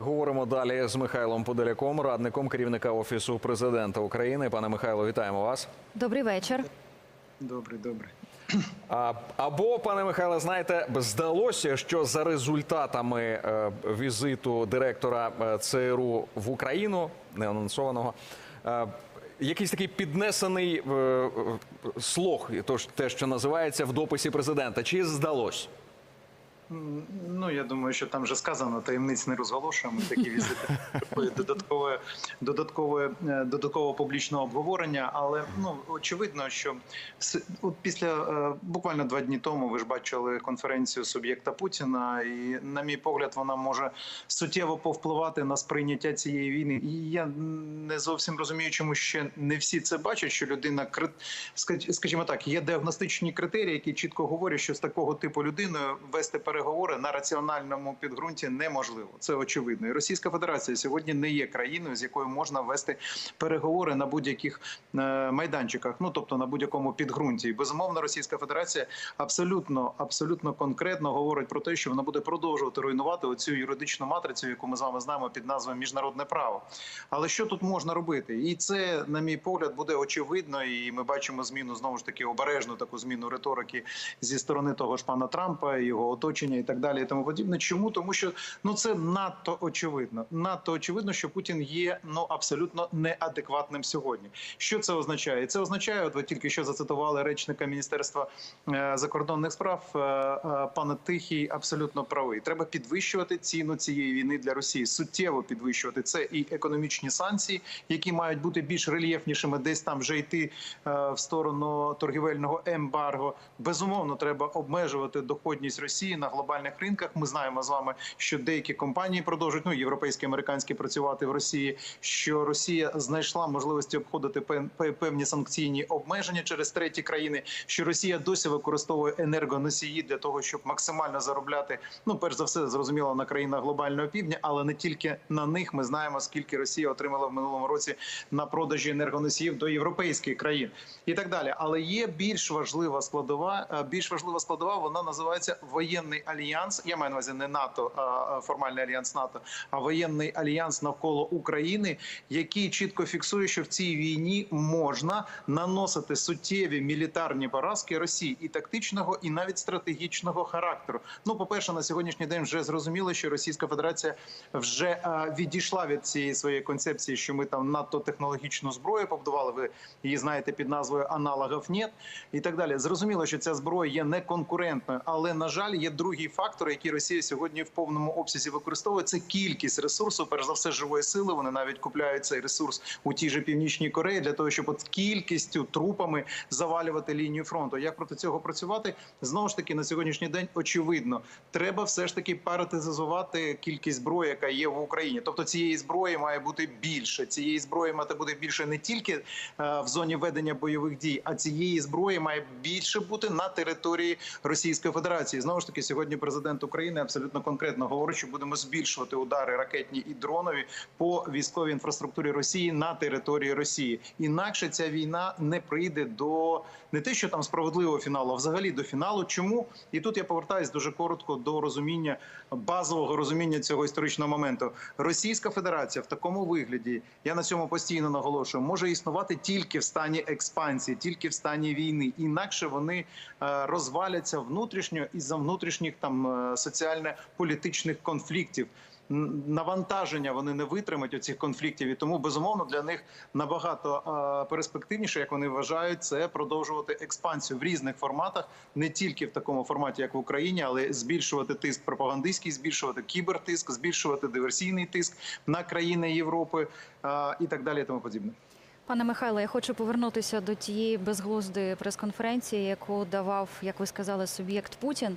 Говоримо далі з Михайлом Подоляком, радником керівника офісу президента України. Пане Михайло, вітаємо вас. Добрий вечір. Добре, добре. А, або, пане Михайле, знаєте, здалося, що за результатами е, візиту директора е, ЦРУ в Україну, неанонсованого, е, якийсь такий піднесений е, е, слог, тож те, що називається в дописі президента. Чи здалось? Ну я думаю, що там вже сказано, таємниць не розголошуємо. Такі візити додаткове, додаткове, е, додаткового публічного обговорення. Але ну очевидно, що от після е, буквально два дні тому ви ж бачили конференцію суб'єкта Путіна, і на мій погляд, вона може суттєво повпливати на сприйняття цієї війни. І я не зовсім розумію, чому ще не всі це бачать. Що людина скажімо так, є діагностичні критерії, які чітко говорять, що з такого типу людиною вести переговори на раціональному підґрунті неможливо. Це очевидно. І Російська Федерація сьогодні не є країною, з якою можна вести переговори на будь-яких е, майданчиках, ну тобто на будь-якому підґрунті. І безумовно, Російська Федерація абсолютно абсолютно конкретно говорить про те, що вона буде продовжувати руйнувати оцю юридичну матрицю, яку ми з вами знаємо під назвою міжнародне право. Але що тут можна робити? І це, на мій погляд, буде очевидно. І ми бачимо зміну знову ж таки обережну таку зміну риторики зі сторони того ж пана Трампа, його оточення і так далі, і тому подібне. Чому тому, що ну це надто очевидно. Надто очевидно, що Путін є ну абсолютно неадекватним сьогодні. Що це означає? Це означає, от ви тільки що зацитували речника міністерства е, закордонних справ. е, е, Пане Тихий абсолютно правий. Треба підвищувати ціну цієї війни для Росії. Суттєво підвищувати це і економічні санкції, які мають бути більш рельєфнішими, десь там вже йти в сторону торгівельного ембарго. Безумовно, треба обмежувати доходність Росії на глобальних ринках. Ми знаємо з вами, що деякі компанії продовжують ну європейські, американські працювати в Росії. Що Росія знайшла можливості обходити певні санкційні обмеження через треті країни. Що Росія досі використовує енергоносії для того, щоб максимально заробляти. Ну, перш за все, зрозуміло на країнах глобального півдня, але не тільки на них. Ми знаємо, скільки Росія отримала в минулому році на продажі енергоносіїв до європейських країн і так далі. Але є більш важлива складова. е, Більш важлива складова вона називається воєнний альянс. Я маю на увазі не НАТО, а формальний альянс НАТО, а воєнний альянс навколо України, який чітко фіксує, що в цій війні можна наносити суттєві мілітарні поразки Росії і тактичного, і навіть стратегічного характеру. Ну, по перше, на сьогоднішній день вже зрозуміло, що Російська Федерація вже відійшла від цієї своєї концепції, що ми там надто технологічну зброю побудували. Ви її знаєте під назвою аналогів нет і так далі. Зрозуміло, що ця зброя є неконкурентною, але на жаль, є другий фактор, який Росія сьогодні в повному обсязі використовує. Це кількість ресурсу, перш за все, живої сили. Вони навіть купляють цей ресурс у тій же північній Кореї для того, щоб от кількістю трупами завалювати лінію фронту. Як проти цього працювати? Знову ж таки на сьогоднішній день очевидно, треба все ж таки паритизувати кількість зброї, яка є в Україні. Тобто цієї зброї має бути більше. Цієї зброї має бути більше не тільки е, в зоні ведення бойових дій, а цієї зброї має більше бути на території Російської Федерації. Знову ж таки, сьогодні президент України абсолютно конкретно говорить, що будемо збільшувати удари ракетні і дронові по військовій інфраструктурі Росії на території Росії. Інакше ця війна не прийде до не те, що там справедливого фіналу, а взагалі до фіналу. Чому і тут я повертаюсь дуже коротко до розуміння базового розуміння цього історичного моменту. Російська Федерація в такому вигляді, я на цьому постійно наголошую, може існувати тільки в стані експансії, тільки в стані війни. Інакше вони е, розваляться внутрішньо із-за внутрішніх там е, соціально-політичних конфліктів. Навантаження вони не витримають оцих конфліктів, і тому безумовно для них набагато перспективніше, як вони вважають, це продовжувати експансію в різних форматах, не тільки в такому форматі, як в Україні, але збільшувати тиск пропагандистський, збільшувати кібертиск, збільшувати диверсійний тиск на країни Європи і так далі, і тому подібне. Пане Михайло, я хочу повернутися до тієї безглуздої прес-конференції, яку давав, як ви сказали, суб'єкт Путін.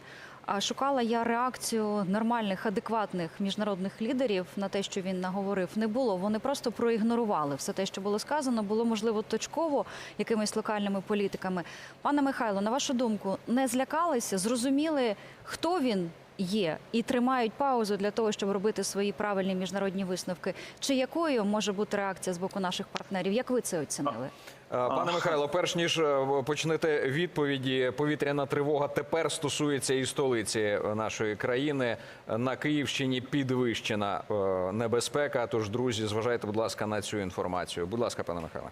Шукала я реакцію нормальних, адекватних міжнародних лідерів на те, що він наговорив. Не було. Вони просто проігнорували все те, що було сказано. Було можливо точково якимись локальними політиками. Пане Михайло, на вашу думку, не злякалися, зрозуміли, хто він є і тримають паузу для того, щоб робити свої правильні міжнародні висновки. Чи якою може бути реакція з боку наших партнерів? Як ви це оцінили? Пане Михайло, перш ніж е, почнете відповіді, повітряна тривога тепер стосується і столиці нашої країни. На Київщині підвищена е, небезпека. Тож, друзі, зважайте, будь ласка, на цю інформацію. Будь ласка, пане Михайло.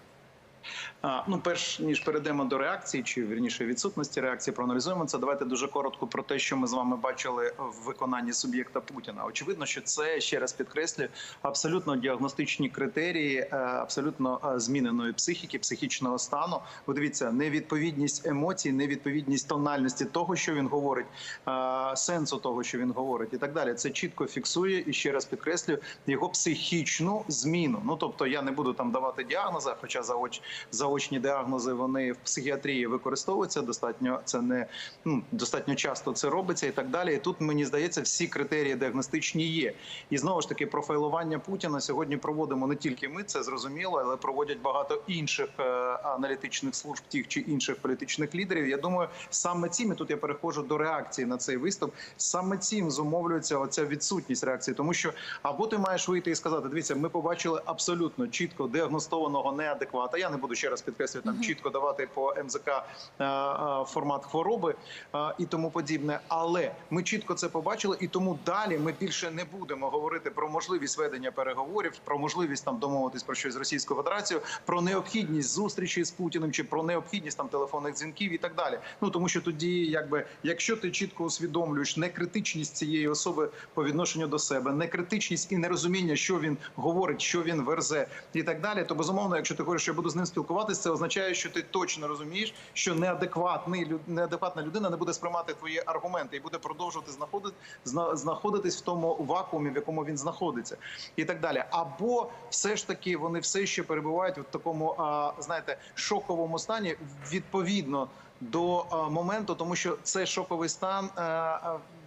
Ну, перш ніж перейдемо до реакції, чи вірніше відсутності реакції, проаналізуємо це. Давайте дуже коротко про те, що ми з вами бачили в виконанні суб'єкта Путіна. Очевидно, що це ще раз підкреслюю абсолютно діагностичні критерії, е, абсолютно е, зміненої психіки, психічного стану. Бо дивіться, невідповідність емоцій, невідповідність тональності того, що він говорить, е, сенсу того, що він говорить, і так далі. Це чітко фіксує і ще раз підкреслюю його психічну зміну. Ну тобто, я не буду там давати діагнози, хоча заоч заочні діагнози вони в психіатрії використовуються. Достатньо це не ну достатньо часто це робиться і так далі. І тут мені здається, всі критерії діагностичні є. І знову ж таки, профайлування Путіна сьогодні проводимо не тільки ми, це зрозуміло, але проводять багато інших е, аналітичних служб тих чи інших політичних лідерів. Я думаю, саме цим і тут я переходжу до реакції на цей виступ. Саме цим зумовлюється оця відсутність реакції, тому що або ти маєш вийти і сказати: дивіться, ми побачили абсолютно чітко діагностованого неадеквата. Я не буду ще раз підкреслювати там чітко давати по МЗК е, е, формат хвороби е, і тому подібне. Але ми чітко це побачили, і тому далі ми більше не будемо говорити про можливість ведення переговорів, про можливість там домовитись про щось з Російською Федерацією, про необхідність зустрічі з Путіним чи про необхідність там телефонних дзвінків і так далі. Ну тому що тоді, якби, якщо ти чітко усвідомлюєш некритичність цієї особи по відношенню до себе, некритичність і нерозуміння, що він говорить, що він верзе, і так далі, то безумовно, якщо ти хочеш, що я буду з ним спілкуватися, це означає, що ти точно розумієш, що неадекватний неадекватна людина не буде сприймати твої аргументи і буде продовжувати знаходити зна- знаходитись в тому вакуумі, в якому він знаходиться, і так далі. Або все ж таки вони все ще перебувають в такому, знаєте, шоковому стані відповідно до моменту, тому що цей шоковий стан.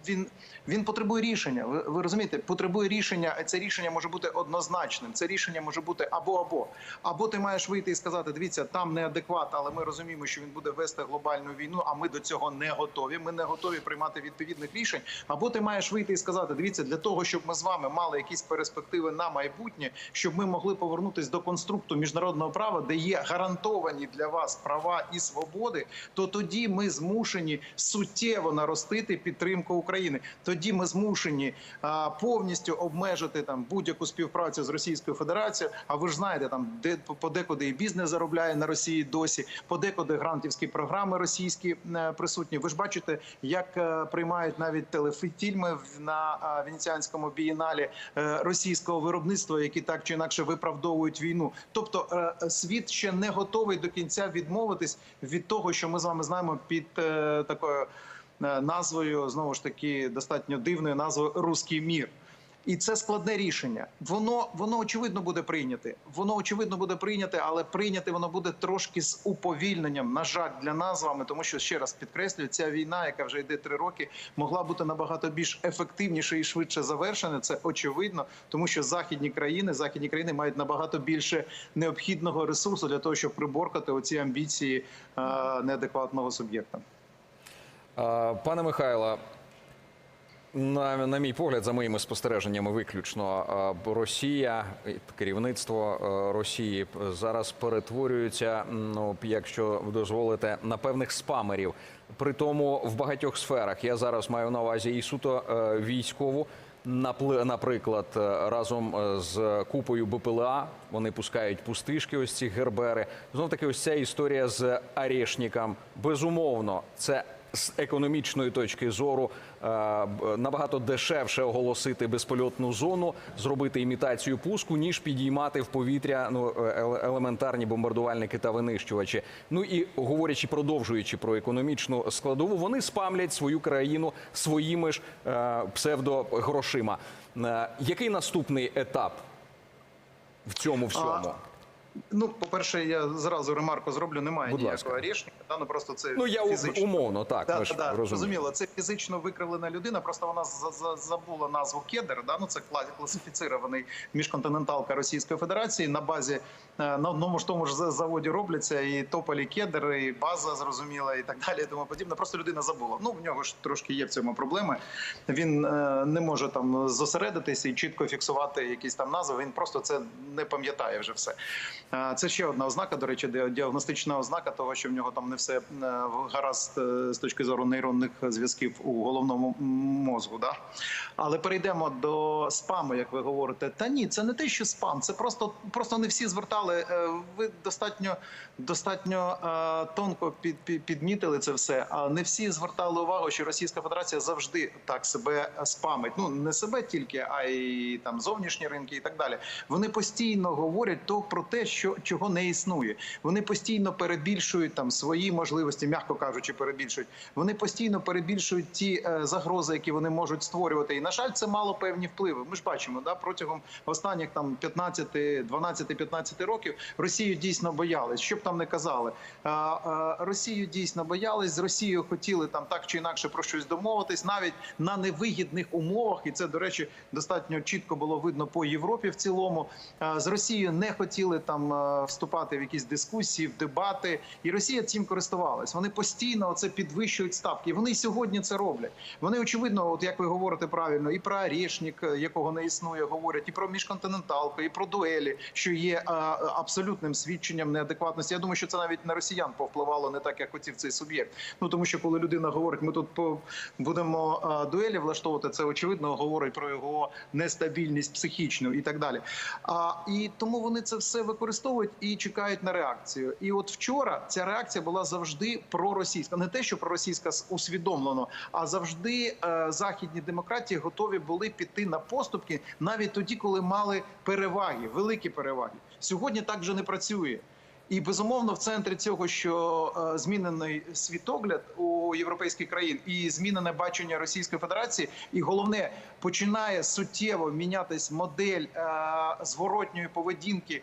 Він він потребує рішення. Ви, ви розумієте, потребує рішення. Це рішення може бути однозначним. Це рішення може бути або або. Або ти маєш вийти і сказати: дивіться, там неадекват, але ми розуміємо, що він буде вести глобальну війну. А ми до цього не готові. Ми не готові приймати відповідних рішень. Або ти маєш вийти і сказати: дивіться, для того, щоб ми з вами мали якісь перспективи на майбутнє, щоб ми могли повернутись до конструкту міжнародного права, де є гарантовані для вас права і свободи, то тоді ми змушені суттєво наростити підтримку України. Тоді ми змушені повністю обмежити там будь-яку співпрацю з Російською Федерацією. А ви ж знаєте, там де подекуди і бізнес заробляє на Росії досі, подекуди грантівські програми російські е, присутні. Ви ж бачите, як е, приймають навіть телефільми на венеціанському бієналі е, російського виробництва, які так чи інакше виправдовують війну. Тобто е, світ ще не готовий до кінця відмовитись від того, що ми з вами знаємо під е, такою е, назвою знову ж таки достатньо дивною назвою Руський мір. І це складне рішення. Воно воно очевидно буде прийняте. Воно очевидно буде прийняте, але прийняте воно буде трошки з уповільненням. На жаль, для нас з вами, тому що ще раз підкреслюю, ця війна, яка вже йде три роки, могла бути набагато більш ефективніше і швидше завершена. Це очевидно, тому що західні країни, західні країни мають набагато більше необхідного ресурсу для того, щоб приборкати оці амбіції е, неадекватного суб'єкта. Пане Михайло, на, на мій погляд, за моїми спостереженнями, виключно Росія, керівництво Росії зараз перетворюється, ну якщо дозволите, на певних спамерів. При тому в багатьох сферах я зараз маю на увазі і суто е, військову. Наприклад, е, разом е, з купою БПЛА вони пускають пустишки, ось ці гербери. Знов таки, ось ця історія з Арешником. Безумовно, це з економічної точки зору е, набагато дешевше оголосити безпольотну зону, зробити імітацію пуску, ніж підіймати в повітря ну, е, елементарні бомбардувальники та винищувачі. Ну і говорячи, продовжуючи про економічну складову, вони спамлять свою країну своїми ж е, псевдогрошима. Е, який наступний етап в цьому всьому? Ну, по-перше, я зразу ремарку зроблю. Немає Будь ніякого ласка. рішення. Да? Ну просто це Ну я фізично. умовно так. Да, ми ж да, зрозуміло. Це фізично викривлена людина. Просто вона за- за- забула назву кедр. Да? Ну це кла- класифіцирований міжконтиненталка Російської Федерації. На базі е, на одному ж тому ж за- заводі робляться і тополі кедр, і база зрозуміла, і так далі. І тому подібне. Просто людина забула. Ну в нього ж трошки є в цьому проблеми. Він е, не може там зосередитися і чітко фіксувати якісь там назви. Він просто це не пам'ятає вже все. Це ще одна ознака, до речі, ді- діагностична ознака того, що в нього там не все е, гаразд е, з точки зору нейронних зв'язків у головному мозку. Да? Але перейдемо до спаму, як ви говорите. Та ні, це не те, що спам, це просто, просто не всі звертали. е, Ви достатньо, достатньо тонко під, підмітили це все. А не всі звертали увагу, що Російська Федерація завжди так себе спамить. Ну не себе тільки, а й там зовнішні ринки і так далі. Вони постійно говорять то про те, що чого не існує. Вони постійно перебільшують там свої можливості, м'яко кажучи, перебільшують. Вони постійно перебільшують ті е, загрози, які вони можуть створювати. І на жаль, це мало певні впливи. Ми ж бачимо, да протягом останніх там 15, 12, 15 років Росію дійсно боялись. Що б там не казали, а, а, Росію дійсно боялись. З Росією хотіли там так чи інакше про щось домовитись, навіть на невигідних умовах. І це, до речі, достатньо чітко було видно по Європі в цілому. А, З Росією не хотіли там е, вступати в якісь дискусії, в дебати, і Росія цим користувалась. Вони постійно це підвищують ставки. І Вони й сьогодні це роблять. Вони очевидно, от як ви говорите правильно, і про Орешник, якого не існує, говорять, і про міжконтиненталку, і про дуелі, що є а, абсолютним свідченням неадекватності. Я думаю, що це навіть на росіян повпливало не так, як хотів цей суб'єкт. Ну тому що коли людина говорить, ми тут по будемо дуелі влаштовувати, це очевидно говорить про його нестабільність психічну і так далі. А і тому вони це все використовують і чекають на реакцію. І от вчора ця реакція була завжди проросійська, не те, що проросійська усвідомлено, а завжди е, західні демократії готові були піти на поступки навіть тоді, коли мали переваги, великі переваги. Сьогодні так вже не працює. І безумовно, в центрі цього, що е, змінений світогляд у європейських країн і змінене бачення Російської Федерації, і головне починає суттєво мінятись модель е, зворотньої поведінки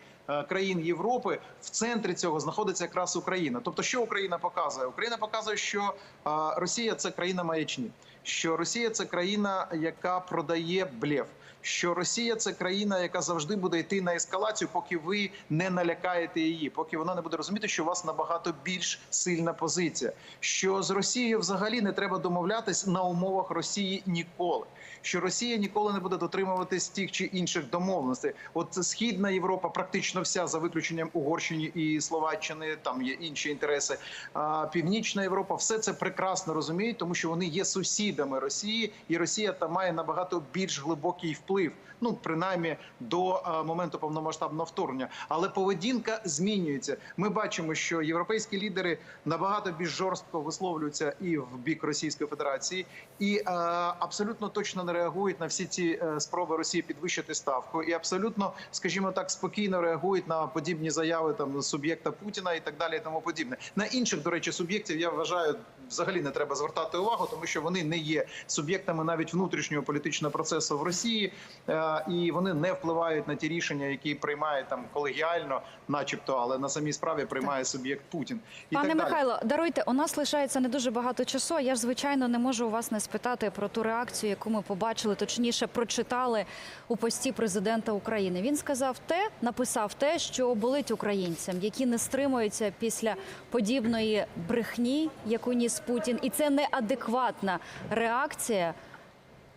країн Європи. В центрі цього знаходиться якраз Україна. Тобто, що Україна показує? Україна показує, що е, Росія це країна маячні, що Росія це країна, яка продає блеф. Що Росія це країна, яка завжди буде йти на ескалацію, поки ви не налякаєте її, поки вона не буде розуміти, що у вас набагато більш сильна позиція. Що з Росією взагалі не треба домовлятись на умовах Росії ніколи. Що Росія ніколи не буде дотримуватись тих чи інших домовленостей. От східна Європа, практично вся за виключенням Угорщини і Словаччини, там є інші інтереси. А Північна Європа все це прекрасно розуміють, тому що вони є сусідами Росії, і Росія там має набагато більш глибокий вплив. Ну принаймні до а, моменту повномасштабного вторгнення. Але поведінка змінюється. Ми бачимо, що європейські лідери набагато більш жорстко висловлюються і в бік Російської Федерації, і а, абсолютно точно не реагують на всі ці е, спроби Росії підвищити ставку, і абсолютно, скажімо так, спокійно реагують на подібні заяви там суб'єкта Путіна і так далі, і тому подібне. На інших, до речі, суб'єктів я вважаю, взагалі не треба звертати увагу, тому що вони не є суб'єктами навіть внутрішнього політичного процесу в Росії, е, і вони не впливають на ті рішення, які приймає там колегіально, начебто, але на самій справі приймає суб'єкт Путін. І Пане так далі. Михайло, даруйте, у нас лишається не дуже багато часу. Я ж звичайно не можу у вас не спитати про ту реакцію, яку ми побачили, точніше прочитали у пості президента України. Він сказав те, написав те, що болить українцям, які не стримуються після подібної брехні, яку ніс Путін, і це неадекватна реакція.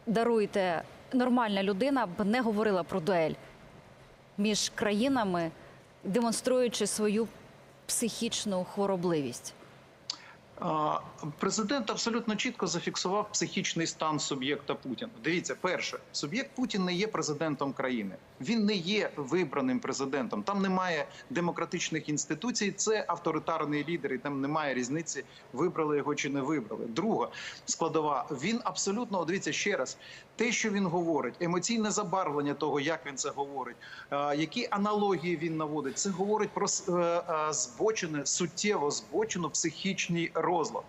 Даруйте, нормальна людина б не говорила про дуель між країнами, демонструючи свою психічну хворобливість. Президент абсолютно чітко зафіксував психічний стан суб'єкта Путін. Дивіться, перше, суб'єкт Путін не є президентом країни. Він не є вибраним президентом. Там немає демократичних інституцій. Це авторитарний лідер, і там немає різниці, вибрали його чи не вибрали. Друга складова. Він абсолютно дивіться ще раз. Те, що він говорить, емоційне забарвлення того, як він це говорить, які аналогії він наводить, це говорить про е, е, збочене суттєво збочену психічний розлад.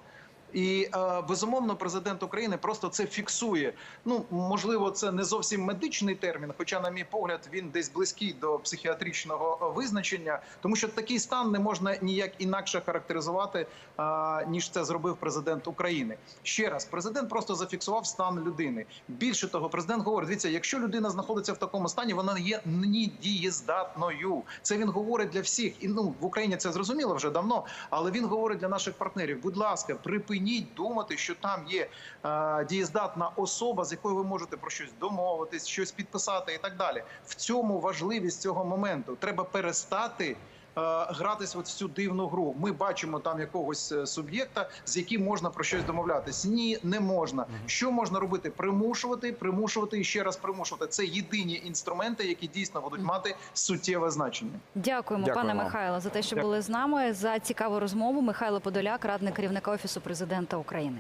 І е, безумовно, президент України просто це фіксує. Ну можливо, це не зовсім медичний термін, хоча, на мій погляд, він десь близький до психіатричного е, визначення, тому що такий стан не можна ніяк інакше характеризувати, е, ніж це зробив президент України. Ще раз, президент просто зафіксував стан людини. Більше того, президент говорить: дивіться, якщо людина знаходиться в такому стані, вона є недієздатною. Це він говорить для всіх. І ну в Україні це зрозуміло вже давно, але він говорить для наших партнерів: будь ласка, припиніть думати, що там є е, дієздатна особа, з якою ви можете про щось домовитись, щось підписати і так далі. В цьому важливість цього моменту. Треба перестати. Е, Гратись от в цю дивну гру. Ми бачимо там якогось е, суб'єкта, з яким можна про щось домовлятись. Ні, не можна. Що можна робити? Примушувати, примушувати і ще раз примушувати. Це єдині інструменти, які дійсно будуть мати суттєве значення. Дякуємо, Дякую пане. Михайло, за те, що Дякую. були з нами за цікаву розмову. Михайло Подоляк, радник керівника офісу президента України.